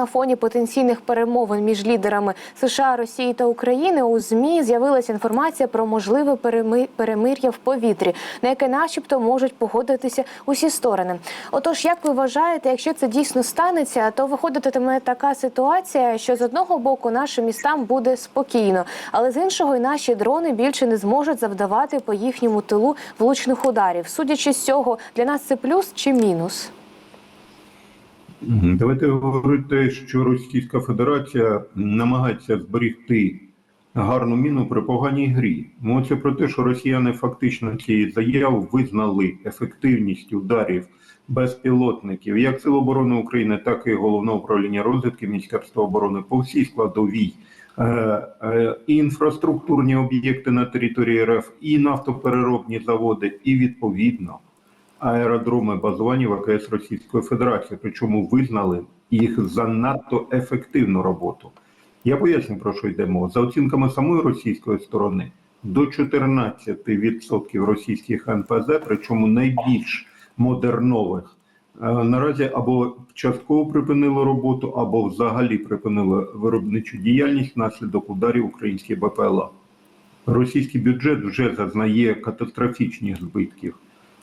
На фоні потенційних перемовин між лідерами США, Росії та України у змі з'явилася інформація про можливе переми- перемир'я в повітрі, на яке, начебто, можуть погодитися усі сторони. Отож, як ви вважаєте, якщо це дійсно станеться, то виходитиме така ситуація, що з одного боку нашим містам буде спокійно, але з іншого і наші дрони більше не зможуть завдавати по їхньому тилу влучних ударів. Судячи з цього, для нас це плюс чи мінус? Давайте говорити, що Російська Федерація намагається зберігти гарну міну при поганій грі. Мовиться про те, що росіяни фактично цієї заяви визнали ефективність ударів безпілотників як Сил оборони України, так і Головного управління розвідки Міністерства оборони по всій складовій. Е, е, інфраструктурні об'єкти на території РФ, і нафтопереробні заводи, і відповідно аеродроми базування ВКС Російської Федерації, причому визнали їх за надто ефективну роботу. Я поясню про що йдемо. За оцінками самої російської сторони, до 14% російських НПЗ, причому найбільш модернових, е, наразі або частково припинило роботу, або взагалі припинило виробничу діяльність внаслідок ударів українських БПЛА. Російський бюджет вже зазнає катастрофічних збитків.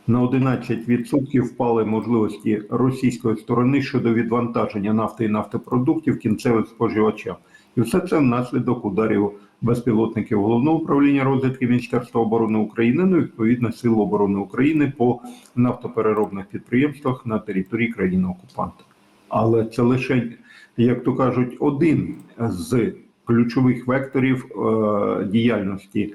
На 11% впали можливості російської сторони щодо відвантаження нафти і нафтопродуктів кінцевим споживачам. І все це внаслідок ударів безпілотників Головного управління розвідки Міністерства оборони України, ну і відповідно Сил оборони України по нафтопереробних підприємствах на території країни-окупанта. Але це лише, як то кажуть, один з ключових векторів е, діяльності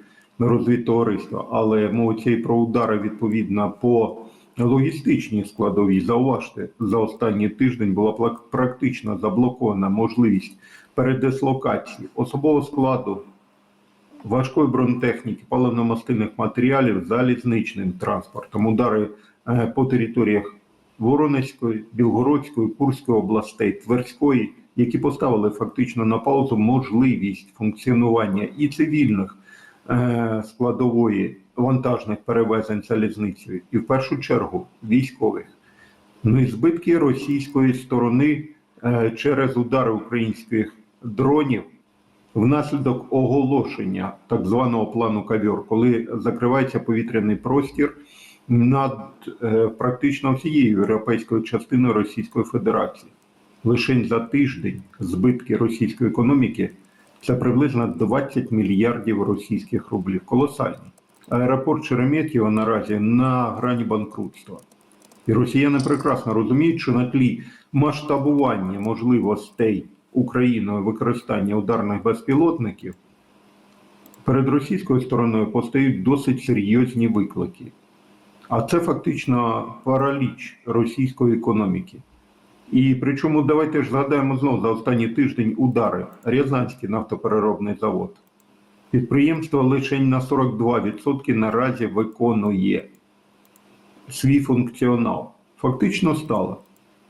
розвідтовариства. Але мовиться і про удари відповідно по логістичній складовій. Зауважте, за останній тиждень була практично заблокована можливість передислокації особового складу важкої бронетехніки, паливно-мастильних матеріалів залізничним транспортом. Удари е, по територіях Воронезької, Білгородської, Курської областей, Тверської, які поставили фактично на паузу можливість функціонування і цивільних складової вантажних перевезень залізницею, і в першу чергу військових. Ну і збитки російської сторони е, через удари українських дронів внаслідок оголошення так званого плану кавьор, коли закривається повітряний простір над е, практично всією європейською частиною Російської Федерації. Лише за тиждень збитки російської економіки це приблизно 20 мільярдів російських рублів. Колосальні. Аеропорт Шереметьєво наразі на грані банкрутства. І росіяни прекрасно розуміють, що на тлі масштабування можливостей Україною використання ударних безпілотників перед російською стороною постають досить серйозні виклики. А це фактично параліч російської економіки. І причому давайте ж згадаємо знову за останній тиждень удари. Рязанський нафтопереробний завод. Підприємство лише на 42% наразі виконує свій функціонал. Фактично стало.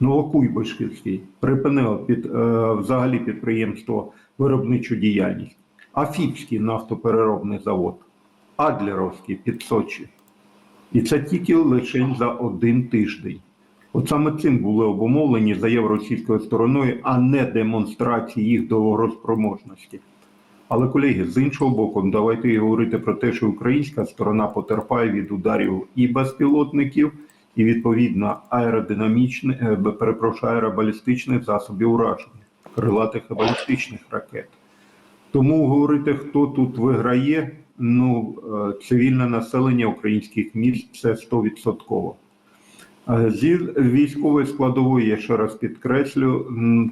Новокуйбишевський припинило під, е, взагалі підприємство виробничу діяльність. Афіпський нафтопереробний завод, Адлеровський під Сочі. І це тільки лише за один тиждень. От саме цим були обумовлені заяви російською стороною, а не демонстрації їх договороспроможності. Але, колеги, з іншого боку, давайте і говорити про те, що українська сторона потерпає від ударів і безпілотників, і відповідно аеродинамічних, е, перепрошую, аеробалістичних засобів ураження, крилатих і балістичних ракет. Тому говорити, хто тут виграє, ну е, цивільне населення українських міст це 100%. Зі військової складової, я ще раз підкреслю,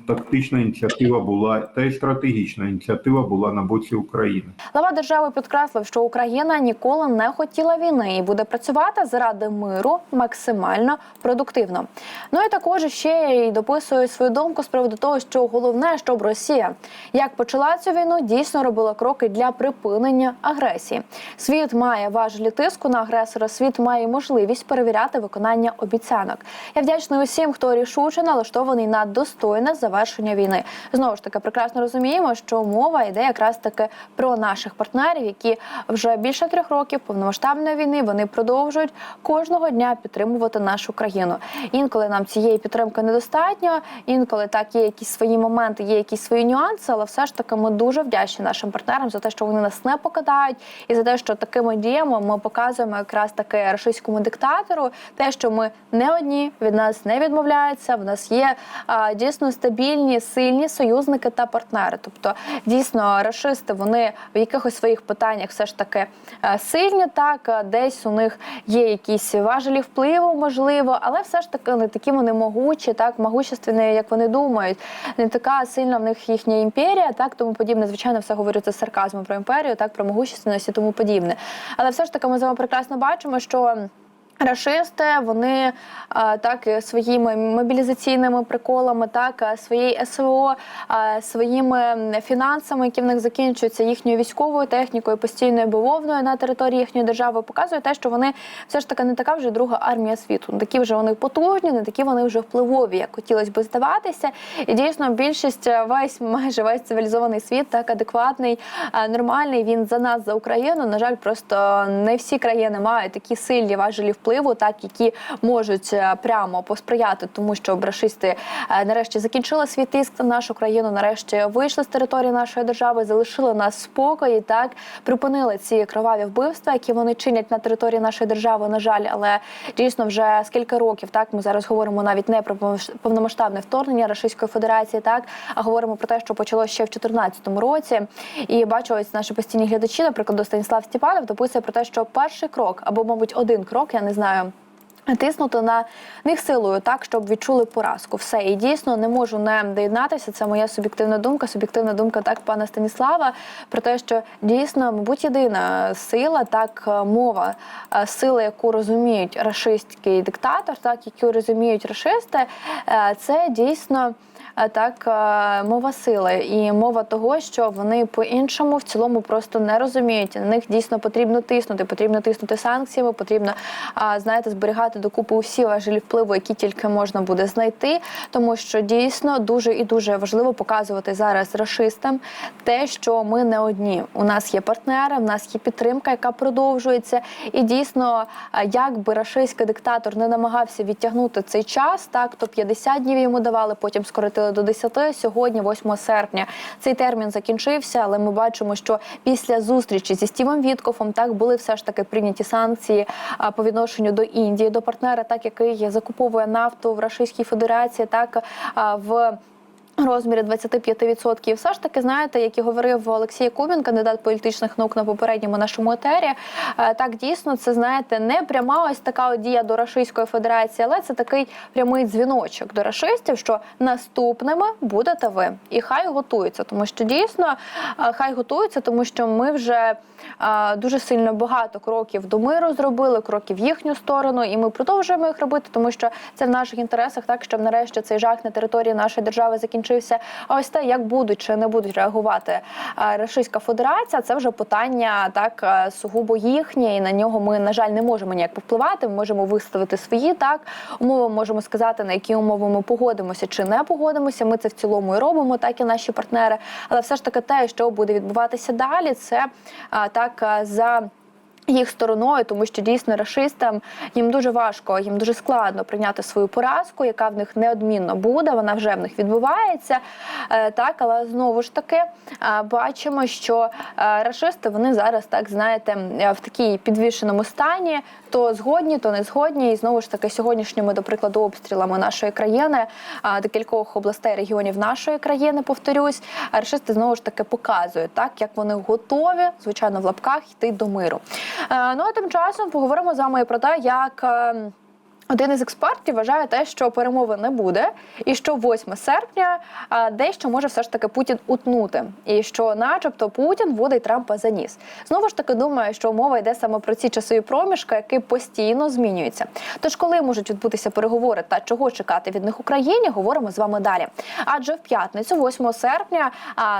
тактична ініціатива була та й стратегічна ініціатива була на боці України. Глава держави підкреслив, що Україна ніколи не хотіла війни і буде працювати заради миру максимально продуктивно. Ну і також ще й дописує свою думку з приводу того, що головне, щоб Росія як почала цю війну, дійсно робила кроки для припинення агресії. Світ має важелі тиску на агресора. Світ має можливість перевіряти виконання обіцянок. Обіцянок. Я вдячний усім, хто рішуче налаштований на достойне завершення війни. Знову ж таки, прекрасно розуміємо, що мова йде якраз таки про наших партнерів, які вже більше трьох років повномасштабної війни вони продовжують кожного дня підтримувати нашу країну. Інколи нам цієї підтримки недостатньо, інколи так є якісь свої моменти, є якісь свої нюанси, але все ж таки ми дуже вдячні нашим партнерам за те, що вони нас не покидають, і за те, що такими діями ми показуємо якраз таки рашистському диктатору, те, що ми не одні від нас не відмовляються. В нас є а, дійсно стабільні, сильні союзники та партнери. Тобто, дійсно, рашисти вони в якихось своїх питаннях все ж таки е, сильні. Так е, десь у них є якісь важелі впливу, можливо, але все ж таки не такі вони могучі, так могущественні, як вони думають. Не така сильна в них їхня імперія, так тому подібне. Звичайно, все говориться з сарказмом про імперію, так про могущественність і тому подібне. Але все ж таки, ми з вами прекрасно бачимо, що. Рашисти, вони так своїми мобілізаційними приколами, так а, своєю СВО, своїми фінансами, які в них закінчуються їхньою військовою технікою, постійною бавовною на території їхньої держави, показує те, що вони все ж таки не така вже друга армія світу. Не такі вже вони потужні, не такі вони вже впливові, як хотілося би здаватися. І дійсно більшість е, весь майже весь цивілізований світ, так адекватний, е, нормальний. Він за нас, за Україну. На жаль, просто не всі країни мають такі сильні важелі впливу, так які можуть е, прямо посприяти тому, щоб рашисти е, нарешті закінчили свій тиск на нашу країну. Нарешті вийшли з території нашої держави, залишили нас спокої, так припинили ці кроваві вбивства, які вони чинять на території нашої держави. На жаль, але дійсно вже скільки років так ми зараз говоримо навіть не про повномасштабне вторгнення Російської Федерації, так а говоримо про те, що почалося ще в 2014 році. І бачу, ось наші постійні глядачі, наприклад, Станіслав Степанов дописує про те, що перший крок або, мабуть, один крок, я не знаю. Тиснути на них силою так, щоб відчули поразку. Все і дійсно не можу не доєднатися. Це моя суб'єктивна думка. Суб'єктивна думка так пана Станіслава про те, що дійсно, мабуть, єдина сила, так мова, е, сила, яку розуміють рашистський диктатор, так яку розуміють рашисти, е, це дійсно. Так, е, мова сили і мова того, що вони по-іншому в цілому просто не розуміють. На них дійсно потрібно тиснути. Потрібно тиснути санкціями, потрібно знаєте, зберігати докупи усі важелі впливу, які тільки можна буде знайти, тому що дійсно дуже і дуже важливо показувати зараз рашистам те, що ми не одні. У нас є партнери, у нас є підтримка, яка продовжується. І дійсно, як би рашистський диктатор не намагався відтягнути цей час, так то 50 днів йому давали, потім скоротили до 10, Сьогодні, 8 серпня, цей термін закінчився, але ми бачимо, що після зустрічі зі Стівом Віткофом так були все ж таки прийняті санкції по відношенню до Індії, до партнера, так який закуповує нафту в Російській Федерації, так в. Розмірі 25%. Все ж таки, знаєте, як і говорив Олексій Кубін, кандидат політичних наук на попередньому нашому етері. е, Так дійсно, це знаєте, не пряма ось така дія до Російської Федерації, але це такий прямий дзвіночок до рашистів, що наступними будете ви. І хай готуються, тому що дійсно е, хай готуються, тому що ми вже е, дуже сильно багато кроків до миру зробили, кроків в їхню сторону, і ми продовжуємо їх робити, тому що це в наших інтересах, так щоб нарешті цей жах на території нашої держави закінчився. А ось те, як будуть чи не будуть реагувати е, Російська Федерація, це вже питання так е, сугубо їхнє, і на нього ми на жаль не можемо ніяк повпливати. Ми можемо виставити свої так умови. Можемо сказати, на які умови ми погодимося чи не погодимося. Ми це в цілому і робимо, так і наші партнери. Але все ж таки, те, що буде відбуватися далі, це е, так за. Їх стороною, тому що дійсно рашистам їм дуже важко, їм дуже складно прийняти свою поразку, яка в них неодмінно буде. Вона вже в них відбувається. Е, так, але знову ж таки е, бачимо, що е, рашисти вони зараз так знаєте в такій підвішеному стані. То згодні, то не згодні. І знову ж таки, сьогоднішніми, до прикладу, обстрілами нашої країни, декількох областей регіонів нашої країни, повторюсь, рашисти знову ж таки показують так, як вони готові, звичайно, в лапках йти до миру. Е, Ну а тим часом поговоримо з вами про те, як. Один із експертів вважає те, що перемови не буде, і що 8 серпня дещо може все ж таки Путін утнути, і що, начебто, Путін водить Трампа за ніс. Знову ж таки, думаю, що мова йде саме про ці часові проміжки, які постійно змінюються. Тож, коли можуть відбутися переговори та чого чекати від них Україні, говоримо з вами далі. Адже в п'ятницю, 8 серпня,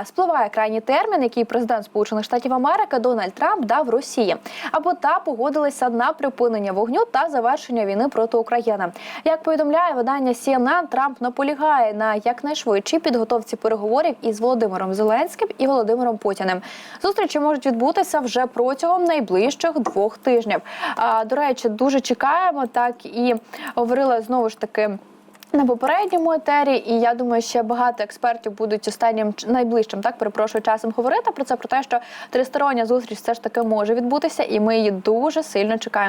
спливає крайній термін, який президент Сполучених Штатів Америки Дональд Трамп дав Росії, аби та погодилася на припинення вогню та завершення війни проти України. Як повідомляє видання CNN, Трамп наполягає на якнайшвидшій підготовці переговорів із Володимиром Зеленським і Володимиром Путіним. Зустрічі можуть відбутися вже протягом найближчих двох тижнів. А, до речі, дуже чекаємо, так і говорила знову ж таки. На попередньому етері, і я думаю, ще багато експертів будуть останнім найближчим, так перепрошую часом говорити про це, про те, що тристороння зустріч все ж таки може відбутися, і ми її дуже сильно чекаємо.